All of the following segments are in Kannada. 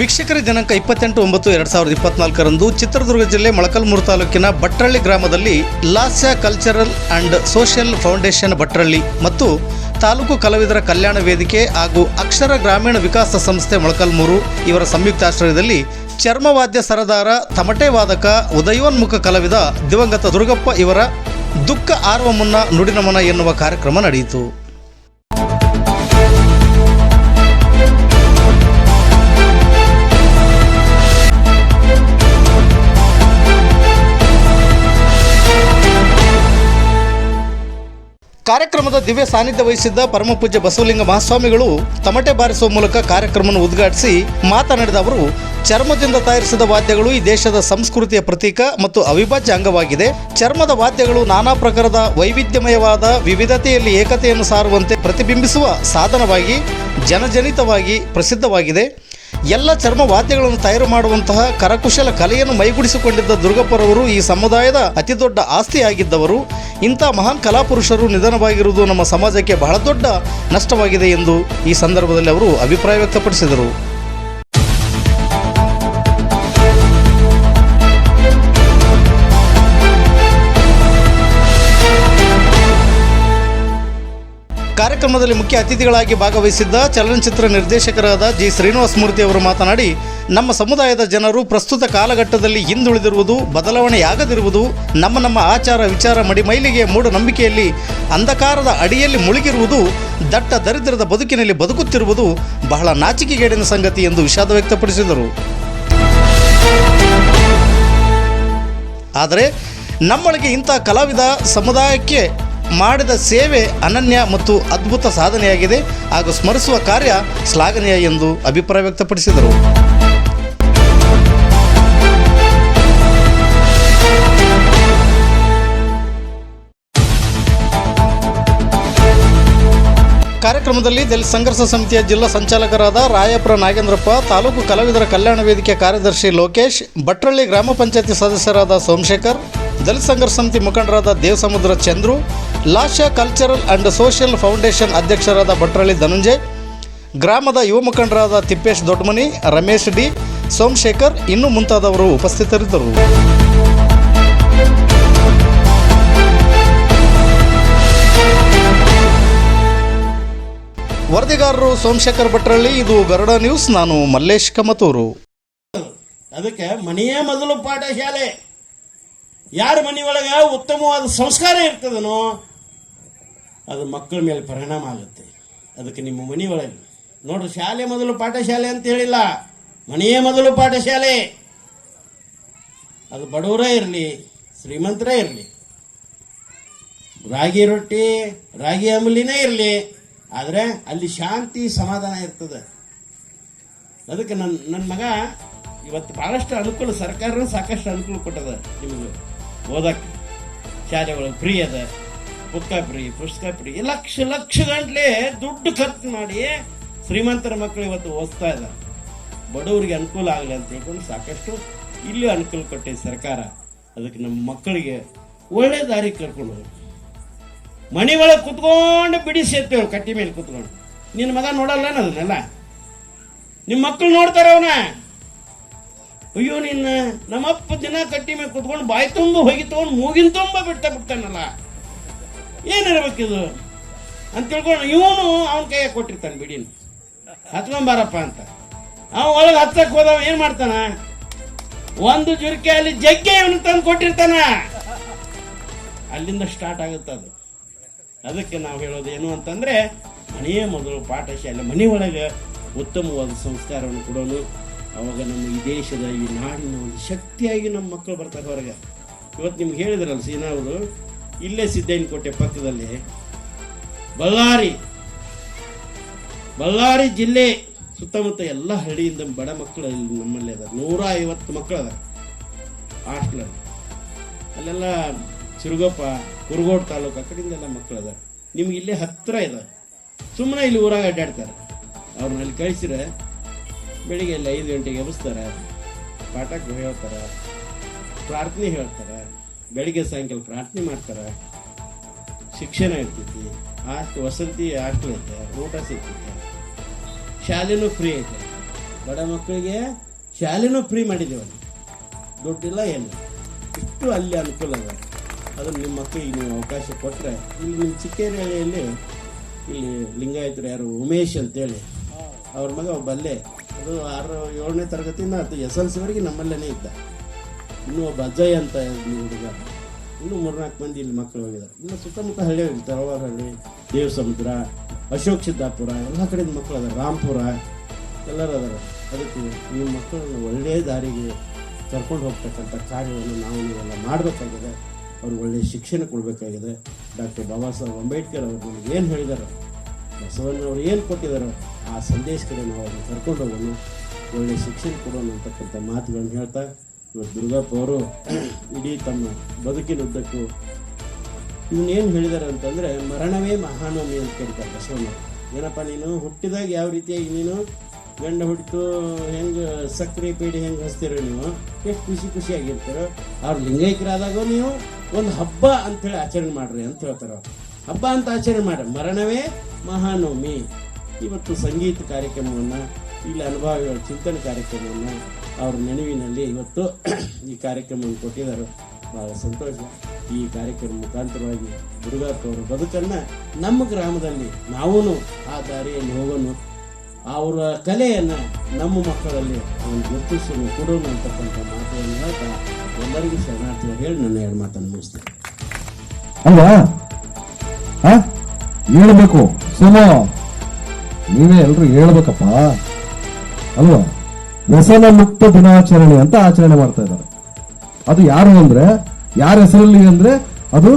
ವೀಕ್ಷಕರ, ದಿನಾಂಕ ಇಪ್ಪತ್ತೆಂಟು ಒಂಬತ್ತು ಎರಡು ಸಾವಿರದ ಇಪ್ಪತ್ನಾಲ್ಕರಂದು ಚಿತ್ರದುರ್ಗ ಜಿಲ್ಲೆ ಮೊಳಕಲ್ಮೂರು ತಾಲೂಕಿನ ಭಟ್ರಳ್ಳಿ ಗ್ರಾಮದಲ್ಲಿ Lasya cultural and social foundation Bhatralli ಮತ್ತು ತಾಲೂಕು ಕಲಾವಿದರ ಕಲ್ಯಾಣ ವೇದಿಕೆ ಹಾಗೂ ಅಕ್ಷರ ಗ್ರಾಮೀಣ ವಿಕಾಸ ಸಂಸ್ಥೆ ಮೊಳಕಲ್ಮೂರು ಇವರ ಸಂಯುಕ್ತಾಶ್ರಯದಲ್ಲಿ ಚರ್ಮವಾದ್ಯ ಸರದಾರ, ತಮಟೆ ವಾದಕ, ಉದಯೋನ್ಮುಖ ಕಲಾವಿದ ದಿವಂಗತ ದುರ್ಗಪ್ಪ ಇವರ ದುಃಖ ಆರ್ವ ಮುನ್ನ ನುಡಿನಮನ ಎನ್ನುವ ಕಾರ್ಯಕ್ರಮ ನಡೆಯಿತು. ಕಾರ್ಯಕ್ರಮದ ದಿವ್ಯ ಸಾನ್ನಿಧ್ಯ ವಹಿಸಿದ್ದ ಪರಮಪೂಜ್ಯ ಬಸವಲಿಂಗ ಮಹಾಸ್ವಾಮಿಗಳು ತಮಟೆ ಬಾರಿಸುವ ಮೂಲಕ ಕಾರ್ಯಕ್ರಮವನ್ನು ಉದ್ಘಾಟಿಸಿ ಮಾತನಾಡಿದ ಅವರು, ಚರ್ಮದಿಂದ ತಯಾರಿಸಿದ ವಾದ್ಯಗಳು ಈ ದೇಶದ ಸಂಸ್ಕೃತಿಯ ಪ್ರತೀಕ ಮತ್ತು ಅವಿಭಾಜ್ಯ ಅಂಗವಾಗಿದೆ. ಚರ್ಮದ ವಾದ್ಯಗಳು ನಾನಾ ಪ್ರಕಾರದ ವೈವಿಧ್ಯಮಯವಾದ ವಿವಿಧತೆಯಲ್ಲಿ ಏಕತೆಯನ್ನು ಸಾರುವಂತೆ ಪ್ರತಿಬಿಂಬಿಸುವ ಸಾಧನವಾಗಿ, ಜನಜನಿತವಾಗಿ ಪ್ರಸಿದ್ಧವಾಗಿದೆ. ಎಲ್ಲ ಚರ್ಮ ವಾದ್ಯಗಳನ್ನು ತಯಾರು ಮಾಡುವಂತಹ ಕರಕುಶಲ ಕಲೆಯನ್ನು ಮೈಗೂಡಿಸಿಕೊಂಡಿದ್ದ ದುರ್ಗಪ್ಪರವರು ಈ ಸಮುದಾಯದ ಅತಿ ದೊಡ್ಡ ಆಸ್ತಿಯಾಗಿದ್ದವರು. ಇಂಥ ಮಹಾನ್ ಕಲಾಪುರುಷರು ನಿಧನವಾಗಿರುವುದು ನಮ್ಮ ಸಮಾಜಕ್ಕೆ ಬಹಳ ದೊಡ್ಡ ನಷ್ಟವಾಗಿದೆ ಎಂದು ಈ ಸಂದರ್ಭದಲ್ಲಿ ಅವರು ಅಭಿಪ್ರಾಯ ವ್ಯಕ್ತಪಡಿಸಿದರು. ಕಾರ್ಯಕ್ರಮದಲ್ಲಿ ಮುಖ್ಯ ಅತಿಥಿಗಳಾಗಿ ಭಾಗವಹಿಸಿದ್ದ ಚಲನಚಿತ್ರ ನಿರ್ದೇಶಕರಾದ ಜಿ ಶ್ರೀನಿವಾಸ ಮೂರ್ತಿ ಅವರು ಮಾತನಾಡಿ, ನಮ್ಮ ಸಮುದಾಯದ ಜನರು ಪ್ರಸ್ತುತ ಕಾಲಘಟ್ಟದಲ್ಲಿ ಹಿಂದುಳಿದಿರುವುದು, ಬದಲಾವಣೆಯಾಗದಿರುವುದು, ನಮ್ಮ ನಮ್ಮ ಆಚಾರ ವಿಚಾರ ಮಡಿಮೈಲಿಗೆ ಮೂಢನಂಬಿಕೆಯಲ್ಲಿ ಅಂಧಕಾರದ ಅಡಿಯಲ್ಲಿ ಮುಳುಗಿರುವುದು, ದಟ್ಟ ದರಿದ್ರದ ಬದುಕಿನಲ್ಲಿ ಬದುಕುತ್ತಿರುವುದು ಬಹಳ ನಾಚಿಕೆಗೇಡಿನ ಸಂಗತಿ ಎಂದು ವಿಷಾದ ವ್ಯಕ್ತಪಡಿಸಿದರು. ಆದರೆ, ನಮ್ಮೊಳಗೆ ಇಂಥ ಕಲಾವಿದ ಸಮುದಾಯಕ್ಕೆ ಮಾಡಿದ ಸೇವೆ ಅನನ್ಯ ಮತ್ತು ಅದ್ಭುತ ಸಾಧನೆಯಾಗಿದೆ ಹಾಗೂ ಸ್ಮರಿಸುವ ಕಾರ್ಯ ಶ್ಲಾಘನೀಯ ಎಂದು ಅಭಿಪ್ರಾಯ ವ್ಯಕ್ತಪಡಿಸಿದರು. ಕಾರ್ಯಕ್ರಮದಲ್ಲಿ ದಲಿತ ಸಂಘರ್ಷ ಸಮಿತಿಯ ಜಿಲ್ಲಾ ಸಂಚಾಲಕರಾದ ರಾಯಪುರ ನಾಗೇಂದ್ರಪ್ಪ, ತಾಲೂಕು ಕಲಾವಿದರ ಕಲ್ಯಾಣ ವೇದಿಕೆ ಕಾರ್ಯದರ್ಶಿ ಲೋಕೇಶ್, ಭಟ್ರಳ್ಳಿ ಗ್ರಾಮ ಪಂಚಾಯತಿ ಸದಸ್ಯರಾದ ಸೋಮಶೇಖರ್ ದಲಿತ ಸಂಘರ್ಷ ಸಮಿತಿ ಮುಖಂಡರಾದ Devasamudra Chandru Lasya cultural and social foundation ಅಧ್ಯಕ್ಷರಾದ ಭಟ್ರಳ್ಳಿ ಧನುಂಜಯ್, ಗ್ರಾಮದ ಯುವ ಮುಖಂಡರಾದ ತಿಪ್ಪೇಶ್ ದೊಡ್ಡಮನಿ ರಮೇಶ್ ಡಿ, ಸೋಮಶೇಖರ್, ಇನ್ನೂ ಮುಂತಾದವರು ಉಪಸ್ಥಿತರಿದ್ದರು. ವರದಿಗಾರರು ಸೋಮಶೇಖರ್ ಭಟ್ರಳ್ಳಿ, ಇದು ಗರುಡ ನ್ಯೂಸ್, ನಾನು ಮಲ್ಲೇಶ್ ಕಮತೂರು. ಅದಕ್ಕೆ ಮನೆಯೇ ಮೊದಲು ಪಾಠ ಶಾಲೆ. ಯಾರ ಮನೆಯೊಳಗೆ ಉತ್ತಮವಾದ ಸಂಸ್ಕಾರ ಇರ್ತದನೋ, ಅದು ಮಕ್ಕಳ ಮೇಲೆ ಪರಿಣಾಮ ಆಗುತ್ತೆ. ಅದಕ್ಕೆ ನಿಮ್ಮ ಮನೆಯೊಳಗೆ, ನೋಡ್ರಿ, ಶಾಲೆ ಮೊದಲು ಪಾಠಶಾಲೆ ಅಂತ ಹೇಳಿಲ್ಲ. ಮನೆಯೇ ಮೊದಲು ಪಾಠಶಾಲೆ. ಅದು ಬಡವರೇ ಇರಲಿ, ಶ್ರೀಮಂತರೇ ಇರಲಿ. ರಾಗಿ ರೊಟ್ಟಿ, ರಾಗಿ ಅಂಬಲಿನೇ ಇರಲಿ, ಆದರೆ ಅಲ್ಲಿ ಶಾಂತಿ, ಸಮಾಧಾನ ಇರ್ತದೆ. ಅದಕ್ಕೆ ನನ್ನ ನನ್ನ ಮಗ ಇವತ್ತು ಭಾಳಷ್ಟು ಅನುಕೂಲ ಸರ್ಕಾರ ಸಾಕಷ್ಟು ಅನುಕೂಲ ಕೊಟ್ಟದ ನಿಮಗೆ. ಓದಕ್ಕೆ ಶಾಲೆಗಳು ಫ್ರೀ ಅದ ಪುಸ್ತಕ ಫ್ರೀ ಪುಸ್ತಕ ಫ್ರೀ ಲಕ್ಷ ಲಕ್ಷ ಗಂಟ್ಲೆ ದುಡ್ಡು ಖರ್ಚು ಮಾಡಿ ಶ್ರೀಮಂತರ ಮಕ್ಕಳು ಇವತ್ತು ಓದ್ತಾ ಇದ್ದಾರೆ. ಬಡವರಿಗೆ ಅನುಕೂಲ ಆಗಲಿ ಅಂತ ಹೇಳ್ಕೊಂಡು ಸಾಕಷ್ಟು ಇಲ್ಲಿ ಅನುಕೂಲ ಕೊಟ್ಟಿದೆ ಸರ್ಕಾರ. ಅದಕ್ಕೆ ನಮ್ಮ ಮಕ್ಕಳಿಗೆ ಒಳ್ಳೆ ದಾರಿ ಕರ್ಕೊಂಡು ಹೋಗಿ. ಮನೆ ಒಳಗೆ ಕುತ್ಕೊಂಡು ಬಿಡಿಸಿರ್ತೇವೆ ಕಟ್ಟಿ ಮೇಲೆ ಕುತ್ಕೊಂಡು. ನಿನ್ನ ಮಗ ನೋಡಲ್ಲ ಅದನ್ನೆಲ್ಲ ನಿಮ್ಮ ಮಕ್ಕಳು ನೋಡ್ತಾರೆ ಅವನ? ಅಯ್ಯೋ, ನಿನ್ನ ನಮ್ಮಪ್ಪ ದಿನ ಕಟ್ಟಿ ಮೇಲೆ ಕುತ್ಕೊಂಡು ಬಾಯಿ ತುಂಬ ಹೋಗಿ ತಗೊಂಡು ಮೂಗಿನ ತುಂಬ ಬಿಡ್ತಾ ಬಿಡ್ತಾನಲ್ಲ. ಏನಿರ್ಬೇಕಿದು ಅಂತ ತಿಳ್ಕೊಂಡು ಇವನು ಅವನ ಕೈಯಾಗ ಕೊಟ್ಟಿರ್ತಾನೆ ಬಿಡಿನ ಹತ್ಕೊಂಬಾರಪ್ಪ ಅಂತ. ಅವ ಒಳಗೆ ಹತ್ತಕ್ಕೆ ಹೋದವ ಏನು ಮಾಡ್ತಾನ? ಒಂದು ಜುರ್ಕೆ ಅಲ್ಲಿ ಜಗ್ಗೆ ಇವನು ತಂದು ಕೊಟ್ಟಿರ್ತಾನ. ಅಲ್ಲಿಂದ ಸ್ಟಾರ್ಟ್ ಆಗುತ್ತೆ ಅದು. ಅದಕ್ಕೆ ನಾವು ಹೇಳೋದು ಏನು ಅಂತಂದ್ರೆ ಮನೆಯೇ ಮೊದಲು ಪಾಠಶಾಲೆ ಮನೆ ಒಳಗೆ ಉತ್ತಮವಾದ ಸಂಸ್ಕಾರವನ್ನು ಕೊಡೋನು. ಅವಾಗ ನಮ್ಮ ಈ ದೇಶದ ಈ ನಾಡಿನ ಒಂದು ಶಕ್ತಿಯಾಗಿ ನಮ್ಮ ಮಕ್ಕಳು ಬರ್ತಾರೆ ಹೊರಗೆ. ಇವತ್ತು ನಿಮ್ಗೆ ಹೇಳಿದ್ರಲ್ಲ ಸೀನಾ ಅವರು, ಇಲ್ಲೇ ಸಿದ್ದಯ್ಯನಕೋಟೆ ಪಕ್ಕದಲ್ಲಿ ಬಳ್ಳಾರಿ ಬಳ್ಳಾರಿ ಜಿಲ್ಲೆ ಸುತ್ತಮುತ್ತ ಎಲ್ಲ ಹಳ್ಳಿಯಿಂದ ಬಡ ಮಕ್ಕಳು ಇಲ್ಲಿ ನಮ್ಮಲ್ಲೇ ಅದ ನೂರ ಐವತ್ತು ಮಕ್ಕಳು ಅದ ಹಾಸ್ಟ್ಲಲ್ಲಿ. ಅಲ್ಲೆಲ್ಲ ಸಿರುಗಪ್ಪ ಕುರುಗೋಡ್ ತಾಲೂಕು ಆ ಕಡೆಯಿಂದೆಲ್ಲ ಮಕ್ಕಳು ಅದ ನಿಮ್ಗೆ ಇಲ್ಲೇ ಹತ್ತಿರ ಇದೆ ಸುಮ್ಮನೆ ಇಲ್ಲಿ ಊರಾಗ ಅಡ್ಡಾಡ್ತಾರೆ. ಅವ್ರನ್ನ ಅಲ್ಲಿ ಕಳಿಸಿದ್ರೆ ಬೆಳಿಗ್ಗೆ ಎಲ್ಲ ಐದು ಗಂಟೆಗೆ ಎಬ್ಬಿಸ್ತಾರೆ. ಪಾಠಕ್ಕೆ ಹೇಳ್ತಾರೆ. ಪ್ರಾರ್ಥನೆ ಹೇಳ್ತಾರೆ. ಬೆಳಿಗ್ಗೆ ಸಾಯಂಕಾಲ ಪ್ರಾರ್ಥನೆ ಮಾಡ್ತಾರೆ. ಶಿಕ್ಷಣ ಇರ್ತೈತಿ. ಆಸ್ತಿ ವಸತಿ ಹಾಸ್ಟೆಲ್ ಐತೆ. ಊಟ ಸಿಗ್ತೈತೆ. ಶಾಲೆನೂ ಫ್ರೀ ಐತೆ. ಬಡ ಮಕ್ಕಳಿಗೆ ಶಾಲೆನೂ ಫ್ರೀ ಮಾಡಿದ್ದೇವೆ. ಅಲ್ಲಿ ದುಡ್ಡಿಲ್ಲ ಏನು? ಇಷ್ಟು ಅಲ್ಲಿ ಅನುಕೂಲ ಅದ ಅದನ್ನು ನಿಮ್ಮ ಮಕ್ಕಳಿಗೆ ನೀವು ಅವಕಾಶ ಕೊಟ್ಟರೆ ಇಲ್ಲಿ ನಿಮ್ಮ ಚಿಕ್ಕೇರಿಯಲ್ಲಿ ಇಲ್ಲಿ ಲಿಂಗಾಯತರು ಯಾರು ಉಮೇಶ್ ಅಂತೇಳಿ ಅವ್ರ ಮಗ ಒಬ್ಬ ಅಲ್ಲೇ ಅದು ಆರು ಏಳನೇ ತರಗತಿಯಿಂದ ಅದು ಎಸ್ ಎಲ್ ಸಿವರೆಗೆ ನಮ್ಮಲ್ಲೇ ಇದ್ದ. ಇನ್ನು ಒಬ್ಬ ಅಜಯ್ ಅಂತ ಹುಡುಗ. ಇನ್ನೂ ಮೂರ್ನಾಲ್ಕು ಮಂದಿ ಇಲ್ಲಿ ಮಕ್ಕಳು ಹೋಗಿದ್ದಾರೆ. ಇನ್ನು ಸುತ್ತಮುತ್ತ ಹಳ್ಳಿ ತರವಾರಹಳ್ಳಿ ದೇವ ಸಮುದ್ರ ಅಶೋಕ್ ಸಿದ್ದಾಪುರ, ಎಲ್ಲ ಕಡೆಯಿಂದ ಮಕ್ಕಳು ಅದಾರೆ. ರಾಮ್ಪುರ, ಎಲ್ಲರೂ ಅದಾರೆ. ಅದಕ್ಕೆ ನಿಮ್ಮ ಮಕ್ಕಳನ್ನು ಒಳ್ಳೆಯ ದಾರಿಗೆ ಕರ್ಕೊಂಡು ಹೋಗ್ತಕ್ಕಂಥ ಕಾರ್ಯವನ್ನು ನಾವು ನೀವೆಲ್ಲ ಮಾಡಬೇಕಾಗಿದೆ. ಅವ್ರಿಗೆ ಒಳ್ಳೆಯ ಶಿಕ್ಷಣ ಕೊಡಬೇಕಾಗಿದೆ. ಡಾಕ್ಟರ್ ಬಾಬಾ ಸಾಹೇಬ್ ಅಂಬೇಡ್ಕರ್ ಅವರು ನಮಗೇನು ಏನು ಹೇಳಿದಾರೆ? ಬಸವಣ್ಣವ್ರು ಏನು ಕೊಟ್ಟಿದ್ದಾರೋ ಆ ಸಂದೇಶ ನಾವು ಅವ್ರನ್ನ ಕರ್ಕೊಂಡು ಹೋಗೋಣ. ಒಳ್ಳೆಯ ಶಿಕ್ಷಣ ಕೊಡೋಣ ಅಂತಕ್ಕಂಥ ಮಾತುಗಳನ್ನು ಹೇಳ್ತಾ ಇವತ್ತು ದುರ್ಗಪ್ಪ ಅವರು ಇಡೀ ತಮ್ಮ ಬದುಕಿನ ಉದ್ದಕ್ಕೂ ಇವನೇನು ಹೇಳಿದಾರೆ ಅಂತಂದ್ರೆ, ಮರಣವೇ ಮಹಾನವಮಿ ಅಂತ ಕೇಳ್ತಾರೆ ಬಸವಣ್ಣ. ಏನಪ್ಪ ನೀನು? ಹುಟ್ಟಿದಾಗ ಯಾವ ರೀತಿಯಾಗಿ ನೀನು? ಗಂಡ ಹುಟ್ಟಿತು ಹೆಂಗೆ ಸಕ್ಕರೆ ಪೇಡಿ ಹೆಂಗೆ ಹಚ್ತೀರೋ ನೀವು? ಎಷ್ಟು ಖುಷಿ ಖುಷಿಯಾಗಿರ್ತೀರೋ ಅವ್ರು ಲಿಂಗೈಕ್ಯರಾದಾಗ ನೀವು ಒಂದು ಹಬ್ಬ ಅಂಥೇಳಿ ಆಚರಣೆ ಮಾಡ್ರಿ ಅಂತ ಹೇಳ್ತಾರೆ ಹಬ್ಬ ಅಂತ ಆಚರಣೆ ಮಾಡ್ರಿ. ಮರಣವೇ ಮಹಾನವಮಿ. ಇವತ್ತು ಸಂಗೀತ ಕಾರ್ಯಕ್ರಮವನ್ನು, ಇಲ್ಲಿ ಅನುಭವಿಗಳ ಚಿಂತನೆ ಕಾರ್ಯಕ್ರಮವನ್ನು ಅವ್ರ ನೆನವಿನಲ್ಲಿ ಇವತ್ತು ಈ ಕಾರ್ಯಕ್ರಮವನ್ನು ಕೊಟ್ಟಿದ್ದಾರೆ. ಬಹಳ ಸಂತೋಷ. ಈ ಕಾರ್ಯಕ್ರಮ ಮುಖಾಂತರವಾಗಿ ಅವರ ಬದುಕನ್ನ ನಮ್ಮ ಗ್ರಾಮದಲ್ಲಿ ನಾವೂ ಆ ದಾರಿಯಲ್ಲಿ ಹೋಗೋನು, ಅವರ ಕಲೆಯನ್ನ ನಮ್ಮ ಮಕ್ಕಳಲ್ಲಿ ಅವನು ಗುರುತಿಸಲು ಕೊಡೋಣ ಅಂತಕ್ಕಂಥ ಮಾತುಗಳನ್ನು ಹೇಳ್ತಾ ಎಲ್ಲರಿಗೂ ಶರಣಾರ್ಥಿಗಳು ಹೇಳಿ ನನ್ನ ಎರಡು ಮಾತನ್ನು ಮುಗಿಸ್ತೇನೆ. ಹೇಳ್ಬೇಕು. ಸುಮೋ, ನೀವೇ ಎಲ್ರು ಹೇಳ್ಬೇಕಪ್ಪ. ಅಲ್ವಾ? ವ್ಯಸನ ಮುಕ್ತ ದಿನಾಚರಣೆ ಅಂತ ಆಚರಣೆ ಮಾಡ್ತಾ ಇದ್ದಾರೆ. ಅದು ಯಾರು ಅಂದ್ರೆ, ಯಾರ ಹೆಸರಲ್ಲಿ ಅಂದ್ರೆ, ಅದು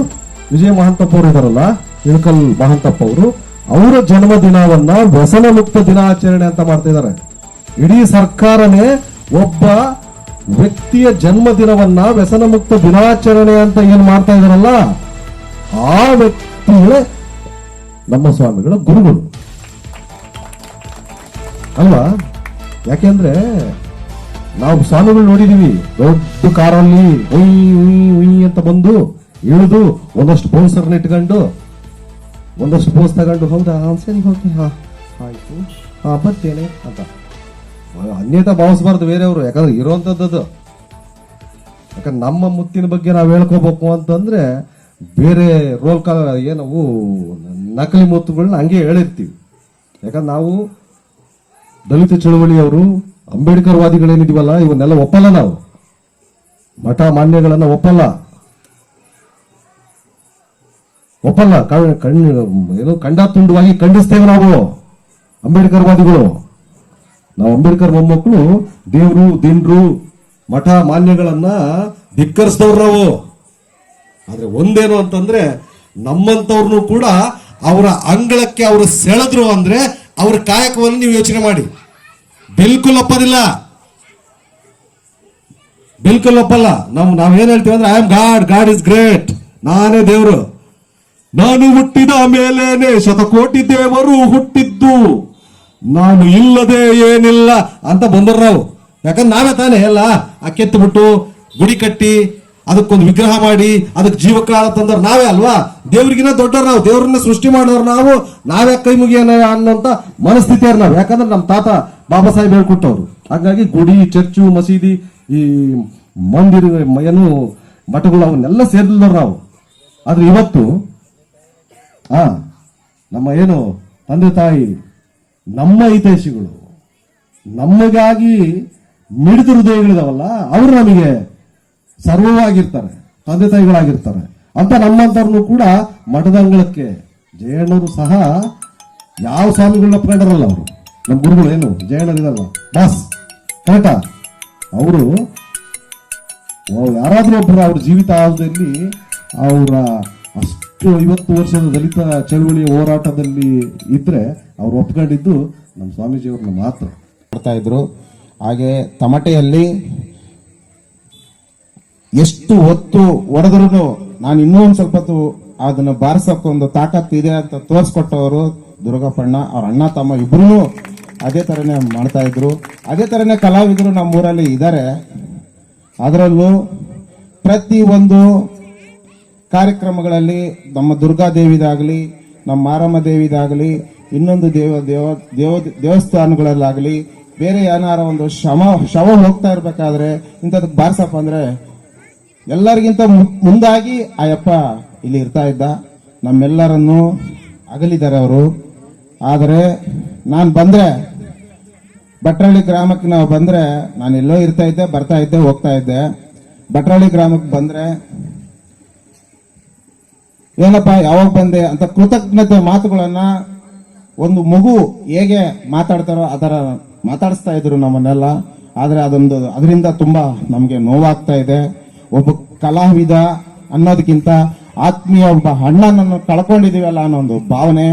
ವಿಜಯ ಮಹಾಂತಪ್ಪ ಅವರು ಇದಾರಲ್ಲ ಇಳಕಲ್ ಮಹಾಂತಪ್ಪ ಅವರು, ಅವರ ಜನ್ಮ ದಿನವನ್ನ ವ್ಯಸನ ಮುಕ್ತ ದಿನಾಚರಣೆ ಅಂತ ಮಾಡ್ತಾ ಇದ್ದಾರೆ. ಇಡೀ ಸರ್ಕಾರನೇ ಒಬ್ಬ ವ್ಯಕ್ತಿಯ ಜನ್ಮ ದಿನವನ್ನ ವ್ಯಸನ ಮುಕ್ತ ದಿನಾಚರಣೆ ಅಂತ ಏನ್ ಮಾಡ್ತಾ ಇದಾರಲ್ಲ ಆ ವ್ಯಕ್ತಿಗಳೇ ನಮ್ಮ ಸ್ವಾಮಿಗಳ ಗುರುಗಳು. ಅಲ್ವಾ? ಯಾಕೆಂದ್ರೆ ನಾವು ಸ್ವಾಮಿಗಳು ನೋಡಿದೀವಿ. ದೊಡ್ಡ ಕಾರಲ್ಲಿ ಉಯ್ ಉಯ್ ಉಯ್ ಅಂತ ಬಂದು ಇಳಿದು ಒಂದಷ್ಟು ಪೋಸ್ಟರ್ನ ಇಟ್ಕೊಂಡು, ಒಂದಷ್ಟು ಪೋಸ್ ತಗೊಂಡು, ಹೌದಾ? ಸರಿ ಹೋಗಿ ಹಾ, ಆಯ್ತು. ಹಾ, ಬರ್ತೇನೆ, ಅಂತ. ಅನ್ಯತಾ ಭಾವಿಸಬಾರ್ದು ಬೇರೆಯವರು, ಯಾಕಂದ್ರೆ ಇರುವಂತದ್ದು ಯಾಕಂದ್ರೆ ನಮ್ಮ ಮುತ್ತಿನ ಬಗ್ಗೆ ನಾವು ಹೇಳ್ಕೋಬೇಕು ಅಂತಂದ್ರೆ ಬೇರೆ ರೋಲ್ ಕಾಲ ಏನವು ನಕಲಿ ಮುತ್ತುಗಳನ್ನ ಹಂಗೆ ಹೇಳಿರ್ತೀವಿ. ಯಾಕಂದ್ರೆ ನಾವು ದಲಿತ ಚಳವಳಿಯವರು ಅಂಬೇಡ್ಕರ್ ವಾದಿಗಳೇನಿದೀವಲ್ಲ ಇವನ್ನೆಲ್ಲ ಒಪ್ಪಲ್ಲ ನಾವು. ಮಠ ಮಾನ್ಯಗಳನ್ನ ಒಪ್ಪಲ್ಲ. ಒಪ್ಪಲ್ಲ. ಕಣ್- ಕಣ್ಣು ಏನು ಕಂಡ ತುಂಡವಾಗಿ ಖಂಡಿಸ್ತೇವೆ ನಾವು ಅಂಬೇಡ್ಕರ್ ವಾದಿಗಳು ನಾವು ಅಂಬೇಡ್ಕರ್ ಮೊಮ್ಮಕ್ಕಳು ದೇವ್ರು, ದಿನ್ರು, ಮಠ ಮಾನ್ಯಗಳನ್ನ ಧಿಕ್ಕರಿಸಿದವ್ರು ನಾವು. ಆದ್ರೆ ಒಂದೇನು ಅಂತಂದ್ರೆ ನಮ್ಮಂತವ್ರನ್ನು ಕೂಡ ಅವರ ಅಂಗಳಕ್ಕೆ ಅವರು ಸೆಳೆದ್ರು ಅಂದ್ರೆ ಅವ್ರ ಕಾಯಕವನ್ನು ನೀವು ಯೋಚನೆ ಮಾಡಿ. ಬಿಲ್ಕುಲ್ ಒಪ್ಪದಿಲ್ಲ. ಬಿಲ್ಕುಲ್ ಒಪ್ಪಲ್ಲ. ನಾವು ಏನ್ ಹೇಳ್ತೀವಿ ಅಂದ್ರೆ I am God God is great ನಾನೇ ದೇವರು. ನಾನು ಹುಟ್ಟಿದ ಮೇಲೇನೆ ಶತಕೋಟಿ ದೇವರು ಹುಟ್ಟಿದ್ದು. ನಾನು ಇಲ್ಲದೆ ಏನಿಲ್ಲ ಅಂತ ಬಂದರು ನಾವು. ಯಾಕಂದ್ರೆ ನಾವೇ ತಾನೇ, ಎಲ್ಲ ಆ ಕೆತ್ತು ಬಿಟ್ಟು ಗುಡಿ ಕಟ್ಟಿ ಅದಕ್ಕೊಂದು ವಿಗ್ರಹ ಮಾಡಿ, ಅದಕ್ಕೆ ಜೀವಕಾಲ ತಂದ್ರೆ ನಾವೇ ಅಲ್ವಾ? ದೇವ್ರಿಗಿನ ದೊಡ್ಡವ್ರು ನಾವು, ದೇವ್ರನ್ನ ಸೃಷ್ಟಿ ಮಾಡಿದವ್ರು ನಾವು ನಾವ್ಯಾ ಕೈ ಮುಗಿಯೋಣ ಅನ್ನೋಂತ ಮನಸ್ಥಿತಿಯವ್ರು ನಾವು. ಯಾಕಂದ್ರೆ ನಮ್ಮ ತಾತ ಬಾಬಾ ಸಾಹೇಬ್ ಹೇಳ್ಕೊಟ್ಟವ್ರು. ಹಾಗಾಗಿ ಗುಡಿ, ಚರ್ಚು, ಮಸೀದಿ, ಈ ಮಂದಿರ, ಏನು ಮಠಗಳು ಅವನ್ನೆಲ್ಲ ಸೇರಿದವ್ರು ನಾವು. ಆದ್ರೆ ಇವತ್ತು, ಆ, ನಮ್ಮ ಏನು ತಂದೆ ತಾಯಿ, ನಮ್ಮ ಹಿತೈಷಿಗಳು ನಮಗಾಗಿ ಮಿಡಿದ ಹೃದಯಗಳಿದಾವಲ್ಲ, ಅವರು ನಮಗೆ ಸರ್ವವಾಗಿರ್ತಾರೆ, ತಂದೆ ತಾಯಿಗಳಾಗಿರ್ತಾರೆ. ಅಂತ ನಮ್ಮಂತವ್ರನ್ನು ಕೂಡ ಮಠದ ಅಂಗಳಕ್ಕೆ ಜಯಣ್ಣವರು ಸಹ ಯಾವ ಸ್ವಾಮಿಗಳನ್ನ ಒಪ್ಕೊಂಡಾರಲ್ಲ ಅವರು? ನಮ್ಮ ಗುರುಗಳು ಏನು? ಜಯಣ್ಣರಿದಲ್ಲ ಬಾಸ್, ಕರೆಕ್ಟಾ? ಅವರು ಯಾರಾದರೂ ಒಬ್ಬರು ಅವ್ರ ಜೀವಿತಾವಧಿಯಲ್ಲಿ ಅವರ ಅಷ್ಟು ಐವತ್ತು ವರ್ಷದ ದಲಿತ ಚಳುವಳಿಯ ಹೋರಾಟದಲ್ಲಿ ಇದ್ರೆ ಅವ್ರು ಒಪ್ಕೊಂಡಿದ್ದು ನಮ್ಮ ಸ್ವಾಮೀಜಿಯವ್ರನ್ನ ಮಾತ್ರ. ಕೊಡ್ತಾ ಇದ್ರು. ಹಾಗೆ ತಮಟೆಯಲ್ಲಿ ಎಷ್ಟು ಹೊತ್ತು ಹೊಡೆದ್ರು ನಾನು ಇನ್ನೂ ಒಂದು ಸ್ವಲ್ಪ ಹೊತ್ತು ಅದನ್ನ ಒಂದು ತಾಕತ್ತು ಇದೆ ಅಂತ ತೋರಿಸ್ಕೊಟ್ಟವರು ದುರ್ಗಪ್ಪಣ್ಣ ಅವ್ರ ಅಣ್ಣ, ತಮ್ಮ ಇಬ್ರು ಅದೇ ತರನೇ ಮಾಡ್ತಾ ಇದ್ರು. ಅದೇ ತರನೇ ಕಲಾವಿದರು ನಮ್ಮೂರಲ್ಲಿ ಇದ್ದಾರೆ ಅದರಲ್ಲೂ ಪ್ರತಿ ಒಂದು ಕಾರ್ಯಕ್ರಮಗಳಲ್ಲಿ ನಮ್ಮ ದುರ್ಗಾ ದುರ್ಗಾದೇವಿದಾಗಲಿ ನಮ್ಮ ಮಾರಮ್ಮ ದೇವಿದಾಗಲಿ, ಇನ್ನೊಂದು ದೇವ ದೇವ ದೇವ, ದೇವಸ್ಥಾನಗಳಲ್ಲಾಗಲಿ, ಬೇರೆ ಏನಾರ ಒಂದು ಶವ ಶವ ಹೋಗ್ತಾ ಇರಬೇಕಾದ್ರೆ ಇಂಥದಕ್ಕೆ ಬಾರ್ಸಪ್ಪ ಅಂದ್ರೆ ಎಲ್ಲರಿಗಿಂತ ಮುಂದಾಗಿ ಆಯಪ್ಪ ಇಲ್ಲಿ ಇರ್ತಾ ಇದ್ದ. ನಮ್ಮೆಲ್ಲರನ್ನು ಅಗಲಿದ್ದಾರೆ ಅವರು. ಆದರೆ ನಾನು ಬಂದರೆ, ಭಟ್ರಳ್ಳಿ ಗ್ರಾಮಕ್ಕೆ ನಾವು ಬಂದರೆ, ನಾನು ಎಲ್ಲೋ ಇರ್ತಾ ಇದ್ದೆ, ಬರ್ತಾ ಇದ್ದೆ, ಹೋಗ್ತಾ ಇದ್ದೆ. ಭಟ್ರಳ್ಳಿ ಗ್ರಾಮಕ್ಕೆ ಬಂದರೆ, ಏನಪ್ಪ ಯಾವಾಗ ಬಂದೆ ಅಂತ ಕೃತಜ್ಞತೆ ಮಾತುಗಳನ್ನು ಒಂದು ಮಗು ಹೇಗೆ ಮಾತಾಡ್ತಾರೋ ಆ ಥರ ಮಾತಾಡಿಸ್ತಾ ಇದ್ರು ನಮ್ಮನ್ನೆಲ್ಲ. ಆದರೆ ಅದೊಂದು, ಅದರಿಂದ ತುಂಬ ನಮಗೆ ನೋವಾಗ್ತಾ ಇದೆ. ಒಬ್ಬ ಕಲಾವಿದ ಅನ್ನೋದಕ್ಕಿಂತ ಆತ್ಮೀಯ ಒಬ್ಬ ಅಣ್ಣನನ್ನು ಕಳ್ಕೊಂಡಿದೀವಲ್ಲ ಅನ್ನೋ ಒಂದು ಭಾವನೆ